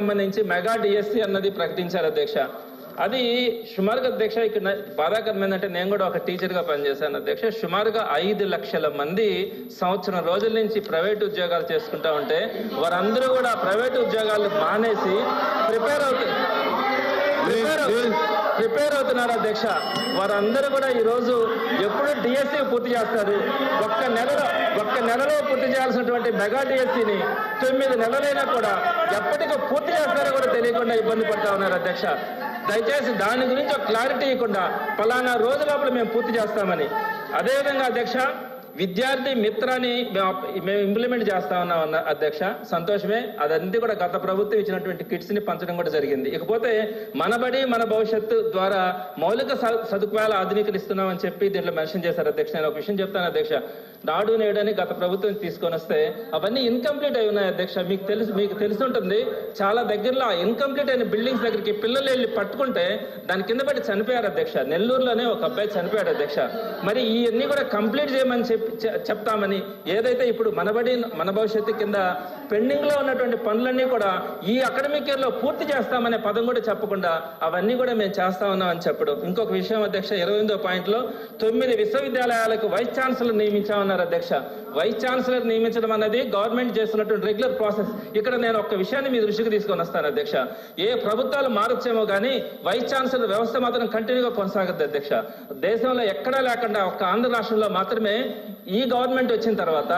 సంబంధించి mega DSC అన్నది ప్రకటించారు అధ్యక్ష. అది సుమారుగా అధ్యక్ష ఇక్కడ బాధాకరమైన బాధాకరం ఏంటంటే నేను కూడా ఒక టీచర్గా పనిచేశాను అధ్యక్ష. సుమారుగా ఐదు లక్షల మంది సంవత్సరం రోజుల నుంచి ప్రైవేట్ ఉద్యోగాలు చేసుకుంటా ఉంటే వారందరూ కూడా ప్రైవేట్ ఉద్యోగాలు మానేసి ప్రిపేర్ అవుతారు ప్రిపేర్ అవుతున్నారు అధ్యక్ష. వారందరూ కూడా ఈరోజు ఎప్పుడు డిఎస్సి పూర్తి చేస్తారు. ఒక్క నెలలో ఒక్క నెలలో పూర్తి చేయాల్సినటువంటి మెగా డిఎస్సిని తొమ్మిది నెలలైనా కూడా ఎప్పటికీ పూర్తి చేస్తారో కూడా తెలియకుండా ఇబ్బంది పడతా ఉన్నారు అధ్యక్ష. దయచేసి దాని గురించి ఒక క్లారిటీ ఇవ్వకుండా పలానా రోజు లోపల మేము పూర్తి చేస్తామని. అదేవిధంగా అధ్యక్ష విద్యార్థి మిత్రాన్ని మేము ఇంప్లిమెంట్ చేస్తా ఉన్నాం అన్న అధ్యక్ష. సంతోషమే. అదంతా కూడా గత ప్రభుత్వం ఇచ్చినటువంటి కిట్స్ని పంచడం కూడా జరిగింది. ఇకపోతే మనబడి మన భవిష్యత్తు ద్వారా మౌలిక స- సదుపాయాలు ఆధునీకరిస్తున్నామని చెప్పి దీంట్లో మెన్షన్ చేశారు అధ్యక్ష. నేను ఒక విషయం చెప్తాను అధ్యక్ష. నాడు నేడు అని గత ప్రభుత్వం తీసుకొని వస్తే అవన్నీ ఇన్కంప్లీట్ అయి ఉన్నాయి అధ్యక్ష. మీకు తెలుసు మీకు తెలిసి ఉంటుంది చాలా దగ్గరలో ఇన్కంప్లీట్ అయిన బిల్డింగ్స్ దగ్గరికి పిల్లలు వెళ్ళి పట్టుకుంటే దాని కింద పడి చనిపోయారు అధ్యక్ష. నెల్లూరులోనే ఒక అబ్బాయి చనిపోయాడు అధ్యక్ష. మరి ఇవన్నీ కూడా కంప్లీట్ చేయమని చెప్పి చె- చెప్తామని ఏదైతే ఇప్పుడు మనబడి మన భవిష్యత్తు కింద పెండింగ్లో ఉన్నటువంటి పనులన్నీ కూడా ఈ అకాడమిక్ ఇయర్లో పూర్తి చేస్తామనే పదం కూడా చెప్పకుండా అవన్నీ కూడా మేము చేస్తా ఉన్నామని చెప్పడం. ఇంకొక విషయం అధ్యక్ష ఇరవై ఎనిమిదో పాయింట్లో తొమ్మిది విశ్వవిద్యాలయాలకు వైస్ ఛాన్సలర్ నియమించామన్నారు అధ్యక్ష. వైస్ ఛాన్సలర్ నియమించడం అనేది గవర్నమెంట్ చేస్తున్నటువంటి రెగ్యులర్ ప్రాసెస్ ఇక్కడ నేను ఒక విషయాన్ని మీ దృష్టికి తీసుకొని వస్తాను అధ్యక్ష. ఏ ప్రభుత్వాలు మారొచ్చేమో కానీ వైస్ ఛాన్సలర్ వ్యవస్థ మాత్రం కంటిన్యూగా కొనసాగుద్ది అధ్యక్ష. దేశంలో ఎక్కడా లేకుండా ఒక్క ఆంధ్ర రాష్ట్రంలో మాత్రమే ఈ గవర్నమెంట్ వచ్చిన తర్వాత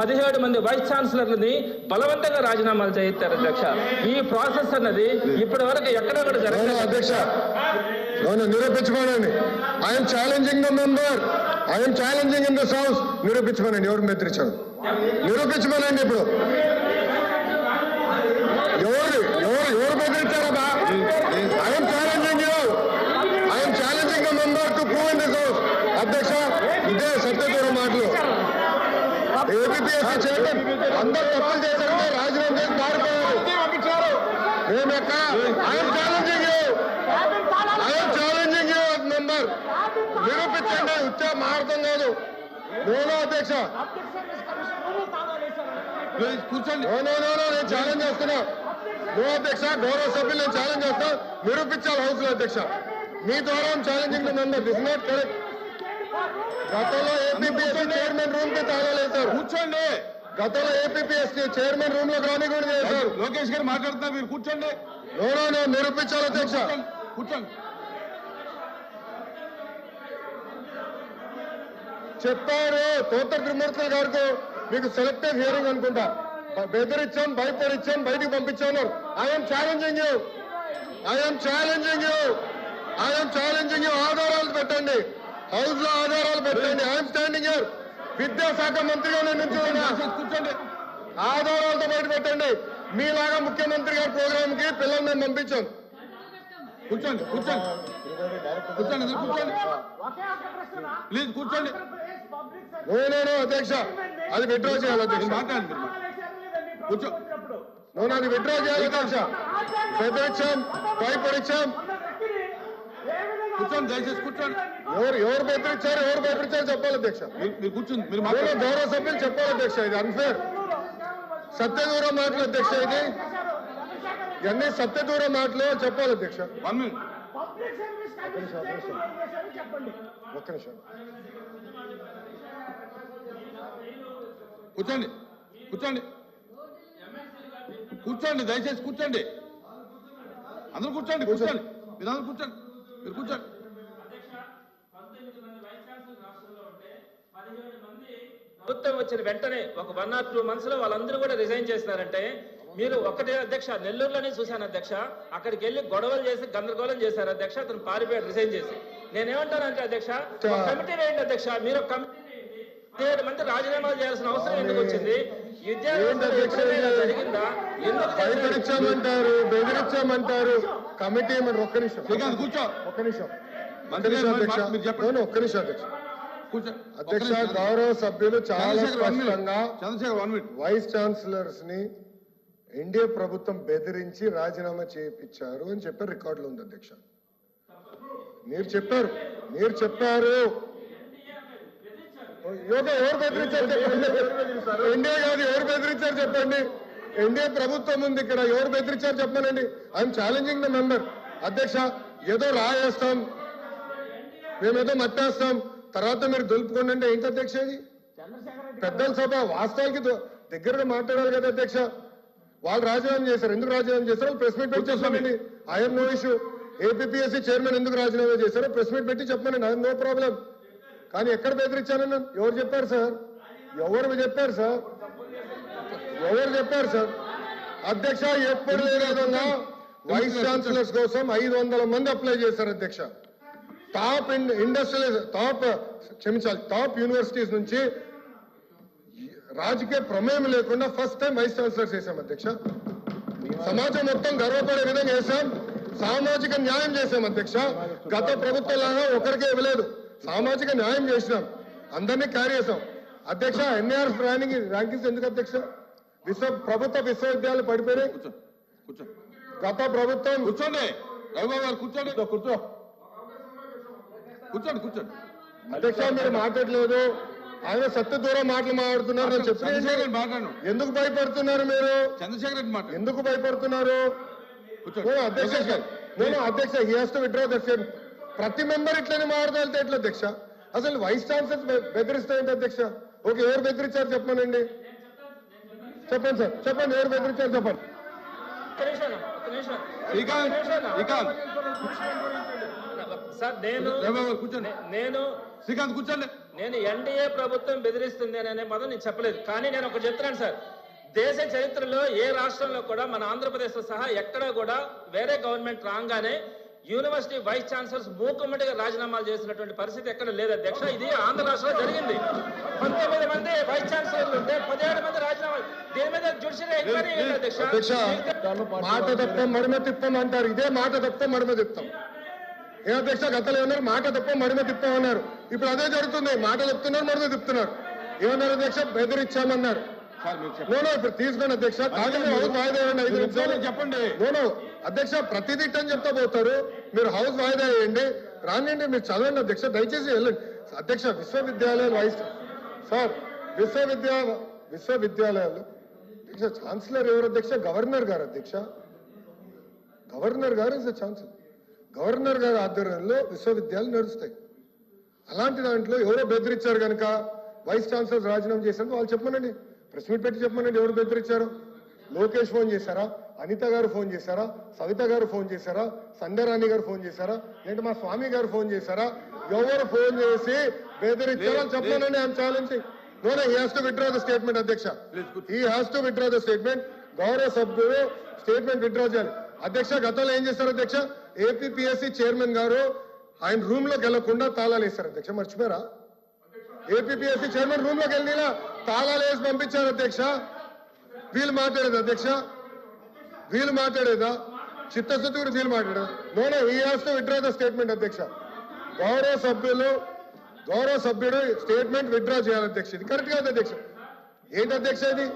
పదిహేడు మంది వైస్ ఛాన్సలర్లని బలవంతంగా రాజీనామాలు చేయిస్తారు అధ్యక్ష. ఈ ప్రాసెస్ అన్నది ఇప్పటి వరకు ఎక్కడ కూడా జరగలేదు అధ్యక్ష. నిరూపించుకోనండి I'm challenging the member I'm challenging in this house నిరూపించమనండి ఎవరు బెదిరించారు నిరూపించమనండి ఇప్పుడు. ఎవరు ఎవరు ఎవరు బెదిరించారు I'm challenging you I'm challenging member to prove in this house అధ్యక్ష ఇదే సత్యదూరం మాటలు. ఏపీఎస్సీ చైర్మన్ అందరు తప్పులు చేశారంటే రాజీనామా చేసి పారిపోయారు మేము ఎక్కడ I'm challenging you I'm challenging you member ఉచ్చా మారతం కాదు నోనో అధ్యక్ష. కూర్చోండి. నేను ఛాలెంజ్ చేస్తున్నా. నో అధ్యక్ష గౌరవ సభ్యులు నేను ఛాలెంజ్ చేస్తా. నిరూపించాలి హౌస్లో అధ్యక్ష. మీ ద్వారా challenging member this not correct గతంలో ఏపీఎస్సీ చైర్మన్ రూమ్కి తాళాలేశారు కూర్చోండి. గతంలో ఏపీఎస్సీ చైర్మన్ రూమ్లో రాని కూడా చేశారు. లోకేష్ గారు మాట్లాడుతున్నారు మీరు కూర్చోండి. నో నో నో నిరూపించాలి అధ్యక్ష. కూర్చోండి. చెప్పారు తోట త్రిమూర్తుల గారికి మీకు సెలెక్టివ్ హియరింగ్ అనుకుంటా. బెదిరించాం భయపడిచ్చాం బయటికి పంపించాను I'm challenging you I'm challenging you I'm challenging you ఆధారాలు పెట్టండి. హౌస్లో ఆధారాలు పెట్టండి. ఐఎమ్ స్టాండింగ్ యూర్ విద్యాశాఖ మంత్రిగా నేను. కూర్చోండి ఆధారాలతో బయట పెట్టండి. మీలాగా ముఖ్యమంత్రి గారి ప్రోగ్రామ్కి పిల్లల్ని మేము పంపించాం. కూర్చోండి కూర్చోండి. కూర్చోండి కూర్చోండి. ప్లీజ్ కూర్చోండి. నేనేనో అధ్యక్ష. అది విత్డ్రా చేయాలి అధ్యక్ష. కూర్చో. నేను అది విత్డ్రా చేయాలి అధ్యక్ష. బెదిరించాం భయపడిచ్చాం కూర్చోండి దయచేసి కూర్చోండి. ఎవరు ఎవరు బెదిరించారు ఎవరు బెదిరించారు చెప్పాలి అధ్యక్ష. మీరు- మీరు కూర్చోండి మీరు నేను మాట్లాడండి. గౌరవ సభ్యులు చెప్పాలి అధ్యక్ష ఇది అన్ఫేర్ సత్యదూరం మాటలు అధ్యక్ష ఇది. ఇవన్నీ సత్యదూరం మాటలు చెప్పాలి అధ్యక్ష. వన్ మినిట్ ఒక్క నిమిషం. కూర్చోండి. కూర్చోండి. కూర్చోండి దయచేసి కూర్చోండి. అందరూ కూర్చోండి కూర్చోండి. మీరు అందరూ కూర్చోండి. మీరు కూర్చోండి. ప్రభుత్వం వచ్చిన వెంటనే ఒక వన్ ఆర్ టూ మంత్స్లో వాళ్ళందరూ కూడా రిజైన్ చేసినారంటే మీరు ఒకటే అధ్యక్ష నెల్లూరులోనే చూశాను అధ్యక్ష. అక్కడికి వెళ్ళి గొడవలు చేసి గందరగోళం చేశారు అధ్యక్ష. అతను పారిపోయాడు రిజైన్ చేసి. నేనేమంటానంటే అధ్యక్ష కమిటీ వేయండి అధ్యక్ష. మీరు కమిటీ మంది రాజీనామాలు చేయాల్సిన అవసరం ఎందుకు వచ్చింది? భయపడిచ్చామంటారు బెదిరించామంటారు కమిటీ ఒక్క నిమిషం. కూర్చో. ఒక్క నిమిషం. ఒక్క మంత్రి నిమిషం అధ్యక్ష. మీరు చెప్పండి. నేను ఒక్క నిమిషం అధ్యక్ష. గౌరవ సభ్యులు చాలా స్పష్టంగా చంద్రశేఖర్ వన్ మినిట్. వైస్ ఛాన్సలర్స్ని ఎన్డీఏ ప్రభుత్వం బెదిరించి రాజీనామా చేయించారు అని చెప్పి రికార్డులో ఉంది అధ్యక్ష. మీరు చెప్పారు. మీరు చెప్పారు. యోగా ఎవరు బెదిరించారు చెప్పండి. ఎన్డీఏ కాదు ఎవరు బెదిరించారు చెప్పండి. ఎన్డీఏ ప్రభుత్వం ఉంది ఇక్కడ ఎవరు బెదిరించారు చెప్పమనండి ఐఎమ్ ఛాలెంజింగ్ ద మెంబర్ అధ్యక్ష ఏదో రాయేస్తాం. మేమేదో మట్టేస్తాం. తర్వాత మీరు దులుపుకోండి అంటే ఏంటి అధ్యక్ష ఇది? పెద్దల సభ వాస్తవానికి దో- దగ్గరగా మాట్లాడాలి కదా అధ్యక్ష. వాళ్ళు రాజీనామా చేశారు. ఎందుకు రాజీనామా చేశారు? ప్రెస్ మీట్ పెట్టి చెప్పండి. I'm no issue APSC chairman ఎందుకు రాజీనామా చేశారో ప్రెస్ మీట్ పెట్టి చెప్పండి. ఐఎమ్ నో ప్రాబ్లం కానీ ఎక్కడ బెదిరించానని ఎవరు చెప్పారు సార్? ఎవరు చెప్పారు సార్? ఎవరు చెప్పారు సార్? అధ్యక్ష ఎప్పుడు లేని విధంగా వైస్ ఛాన్సలర్స్ కోసం ఐదు వందల మంది అప్లై చేశారు అధ్యక్ష. టాప్ ఇండస్ట్రియల్ టాప్ క్షమించాలి టాప్ యూనివర్సిటీస్ నుంచి రాజకీయ ప్రమేయం లేకుండా ఫస్ట్ టైం వైస్ ఛాన్సలర్స్ చేశాం అధ్యక్ష. సమాజం మొత్తం గర్వపడే విధంగా చేశాం. సామాజిక న్యాయం చేశాం అధ్యక్ష. గత ప్రభుత్వంలాగా ఒకరికే ఇవ్వలేదు. సామాజిక న్యాయం చేసినాం. అందరినీ క్యారీ చేసాం అధ్యక్ష ఎన్ఆర్ ర్యాంకింగ్ ర్యాంకింగ్స్ ఎందుకు అధ్యక్ష? విశ్వ ప్రభుత్వ విశ్వవిద్యాలయాలు పడిపోయినాయి. కూర్చో గత ప్రభుత్వం కూర్చోండి. రఘుబాబు గారు కూర్చోండి. కూర్చో. కూర్చోండి కూర్చోండి. అధ్యక్ష మీరు మాట్లాడలేదు. ఆయన సత్య దూరం మాటలు మాట్లాడుతున్నారు. నేను చెప్పిన ఎందుకు భయపడుతున్నారు మీరు? చంద్రశేఖర్ రెడ్డి మాట్లాడు. ఎందుకు భయపడుతున్నారు? అధ్యక్ష నేను అధ్యక్ష he has to withdraw the same ప్రతి మెంబర్ ఇట్లనే మాట్లాడితే ఎట్లా అధ్యక్ష? అసలు వైస్ ఛాన్సలర్స్ బెదిరిస్తే ఏంటి అధ్యక్ష? ఓకే ఎవరు బెదిరించారు చెప్పమనండి? చెప్పండి సార్ చెప్పండి ఎవరు బెదిరించారు చెప్పండి. సార్ నేను నేను శ్రీకాంత్ కూర్చోండి. నేను ఎన్డీఏ ప్రభుత్వం బెదిరిస్తుంది అనే పదం నేను చెప్పలేదు. కానీ నేను ఒక చెప్తున్నాను సార్. దేశ చరిత్రలో ఏ రాష్ట్రంలో కూడా మన ఆంధ్రప్రదేశ్ సహా ఎక్కడా కూడా వేరే గవర్నమెంట్ రాగానే యూనివర్సిటీ వైస్ ఛాన్సలర్స్ మూకుమ్మడిగా రాజీనామాలు చేసినటువంటి పరిస్థితి ఎక్కడ లేదు. అధ్యక్ష ఇది ఆంధ్ర రాష్ట్రంలో జరిగింది. పంతొమ్మిది మంది వైస్ ఛాన్సలర్లు ఉంటే పదిహేడు మంది రాజీనామాలు. దీని మీద జ్యుడిషియల్ ఎంక్వైరీ అధ్యక్ష? మాట తప్ప మడిమ తిప్పం అంటారు. ఇదే మాట తప్ప మడిమ తిప్పుతాం ఏ అధ్యక్ష గతంలో ఏమన్నారు? మాట తప్ప మడిమ తిప్పుతాం అన్నారు. ఇప్పుడు అదే జరుగుతుంది. మాట చెప్తున్నారు మడిమ తిప్పుతున్నారు ఏమన్నారు అధ్యక్ష? బెదిరించామన్నారు. నోనో ఇప్పుడు తీసుకోండి అధ్యక్ష. వాయిదా వేయండి ఐదు నిమిషాలు. చెప్పండి. నోనో అధ్యక్ష ప్రతిదీ అని చెప్తా పోతారు. మీరు హౌస్ వాయిదా వేయండి. రానియండి మీరు చదవండి అధ్యక్ష దయచేసి వెళ్ళండి. అధ్యక్ష విశ్వవిద్యాలయాలు వైస్ సార్ విశ్వవిద్యా విశ్వవిద్యాలయాలు. అధ్యక్ష ఛాన్సలర్ ఎవరు అధ్యక్ష? గవర్నర్ గారు అధ్యక్ష. గవర్నర్ గారు ఇస్ ద ఛాన్సలర్. గవర్నర్ గారి ఆధ్వర్యంలో విశ్వవిద్యాలయాలు నడుస్తాయి. అలాంటి దాంట్లో ఎవరో బెదిరించారు కనుక వైస్ ఛాన్సలర్ రాజీనామా చేశారు వాళ్ళు చెప్పమనండి. ప్రెస్ మీట్ పెట్టి చెప్పమనండి ఎవరు బెదిరించారు లోకేష్ ఫోన్ చేశారా? అనిత గారు ఫోన్ చేశారా? సవిత గారు ఫోన్ చేశారా? సంధ్యారాణి గారు ఫోన్ చేశారా? లేదంటే మా స్వామి గారు ఫోన్ చేశారా? ఎవరు ఫోన్ చేసి బెదిరించారో లేదు, చెప్పమనండి I'm challenging no no he has to withdraw the statement అధ్యక్ష. He has to withdraw the statement గౌరవ సభ్యులు స్టేట్మెంట్ విత్డ్రా చేయాలి. అధ్యక్ష గతంలో ఏం చేస్తారు అధ్యక్ష? ఏపీఎస్సి చైర్మన్ గారు ఆయన రూమ్లోకి వెళ్ళకుండా తాళాలు వేస్తారు అధ్యక్ష. మర్చిపోయారా? ఏపీఎస్సి చైర్మన్ రూమ్లోకి వెళ్ళినా తాళాలు వేసి పంపించారు అధ్యక్ష. వీళ్ళు మాట్లాడేది అధ్యక్ష. వీళ్ళు మాట్లాడేదా? చిత్తశుద్ధి కూడా వీళ్ళు మాట్లాడేదా? No no he has to withdraw the statement అధ్యక్ష. గౌరవ సభ్యులు గౌరవ సభ్యుడు స్టేట్మెంట్ విత్డ్రా చేయాలి అధ్యక్ష. ఇది కరెక్ట్ కాదు అధ్యక్ష. ఏంటి అధ్యక్ష ఇది?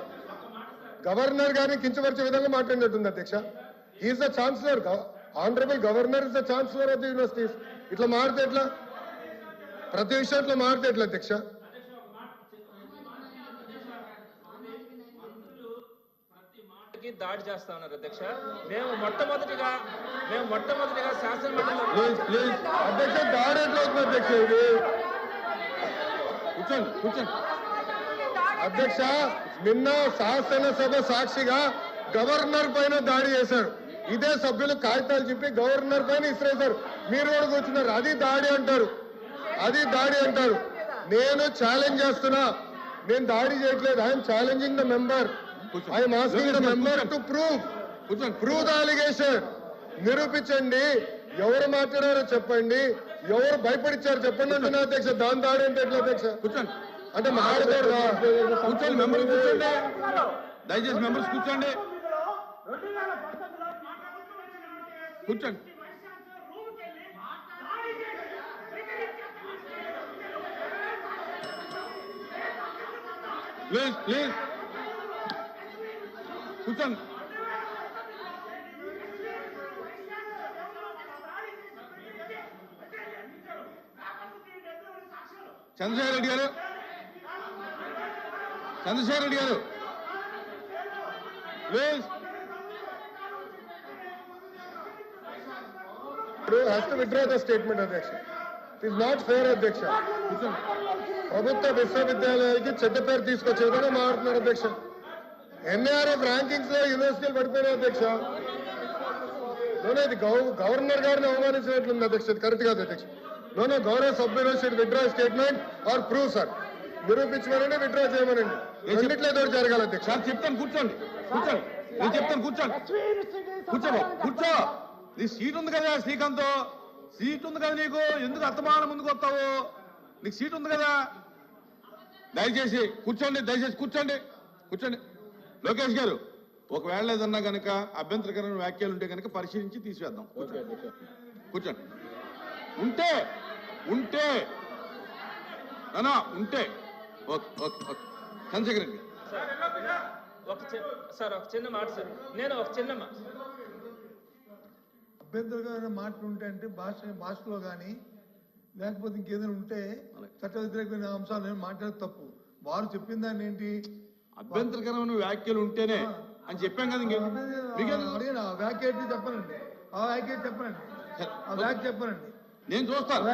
గవర్నర్ గారిని కించపరిచే విధంగా మాట్లాడినట్టుంది అధ్యక్ష. Is the chancellor honourable governor is the chancellor of the universities ఇట్లా మారితే ఎట్లా? ప్రతి విషయం ఇట్లా మారితే ఎట్లా అధ్యక్ష? మీదకి దాడి చేస్తా ఉన్నారు అధ్యక్ష. మేము మొట్టమొదటిగా మేము మొట్టమొదటిగా శాసన అధ్యక్ష దాడి అధ్యక్ష ఇది? కూర్చోండి కూర్చోండి. అధ్యక్ష నిన్న శాసనసభ సాక్షిగా గవర్నర్ పైన దాడి చేశారు. ఇదే సభ్యులు కాగితాలు చెప్పి గవర్నర్ పైన ఇసిరేశారు. మీరు కూడా కూర్చున్నారు. అది దాడి అంటారు. అది దాడి అంటారు. నేను ఛాలెంజ్ చేస్తున్నా. నేను దాడి చేయట్లేదు. I'm challenging the member I'm asking the member to prove కూర్చోండి ప్రూవ్ ద అలిగేషన్. నిరూపించండి. ఎవరు మాట్లాడారో చెప్పండి. ఎవరు భయపడిచ్చారు చెప్పండి అంటున్నా అధ్యక్ష. దాని దాడి అంటే ఎట్లా అధ్యక్ష? కూర్చోండి అంటే మాట్లాడకూడదా కూర్చోండి మెంబర్స్ కూర్చోండి. దయచేసి మెంబర్స్ కూర్చోండి. కూర్చోండి. Please please. కూర్చోండి చంద్రశేఖర్ రెడ్డి గారు. చంద్రశేఖర్ రెడ్డి గారు. Has to withdraw the statement అధ్యక్ష ఇట్ ఇస్ నాట్ ఫేర్ అధ్యక్ష ప్రభుత్వ విశ్వవిద్యాలయాలకి చెడ్డ పేరు తీసుకొచ్చే విధంగా అధ్యక్ష ఎన్ఆర్ఎఫ్ ర్యాంకింగ్స్లో యూనివర్సిటీలు పడిపోయినాయి అధ్యక్ష. నోనో ఇది గవర్నర్ గారిని అవమానించినట్లుంది అధ్యక్ష. ఇది కరెక్ట్ కాదు అధ్యక్ష. నోనో గౌరవ సభ్యులు should withdraw statement or prove sir. నిరూపించమనండి withdraw చేయమనండి. రెండిట్లో ఏదో ఒకటి జరగాలి అధ్యక్ష. సార్ చెప్తాను కూర్చోండి. కూర్చోండి. నేను చెప్తాను కూర్చోండి. కూర్చో కూర్చో. నీ సీట్ ఉంది కదా శ్రీకాంత్. సీట్ ఉంది కదా నీకు. ఎందుకు అత్తమానం ముందుకు వస్తావు? నీకు సీట్ ఉంది కదా. దయచేసి కూర్చోండి దయచేసి కూర్చోండి. కూర్చోండి. లోకేష్ గారు ఒకవేళ ఏదన్నా కనుక అభ్యంతరకరమైన వ్యాఖ్యలు ఉంటే కనుక పరిశీలించి తీసివేద్దాం. కూర్చోండి. కూర్చోండి. ఉంటే ఉంటే. నానా ఉంటే. Okay okay okay. Chandrashekar Reddy. ఒక సార్ ఒక చిన్న మాట సార్. నేను ఒక చిన్న మాట. అభ్యంతరకరమైన మాటలు ఉంటే అంటే భాష భాషలో కానీ లేకపోతే ఇంకేదైనా ఉంటే చట్ట వ్యతిరేకమైన అంశాలు ఏమైనా మాట్లాడేది తప్పు. వారు చెప్పిన దాన్ని ఏంటి? అభ్యంతరకరమైన వ్యాఖ్యలు ఉంటేనే అని చెప్పాం కదా ఇంకేం? అడిగిన ఆ చెప్పనండి. ఆ వ్యాఖ్య ఏంటి చెప్పనండి? ఆ వ్యాఖ్య చెప్పనండి. నేను చూస్తాను?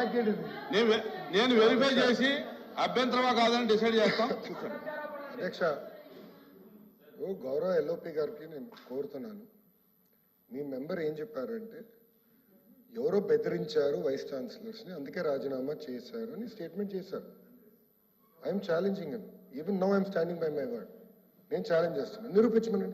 నేను నేను వెరిఫై చేసి అభ్యంతరమా కాదని డిసైడ్ చేస్తాం. అధ్యక్ష ఓ గౌరవ ఎల్ఓపి గారికి నేను కోరుతున్నాను. మీ మెంబర్ ఏం చెప్పారంటే ఎవరో బెదిరించారు వైస్ ఛాన్సలర్స్ని అందుకే రాజీనామా చేశారు. అని స్టేట్మెంట్ చేశారు I'm challenging even no I'm standing by my word నేను ఛాలెంజ్ చేస్తున్నాను. నిరూపించమనండి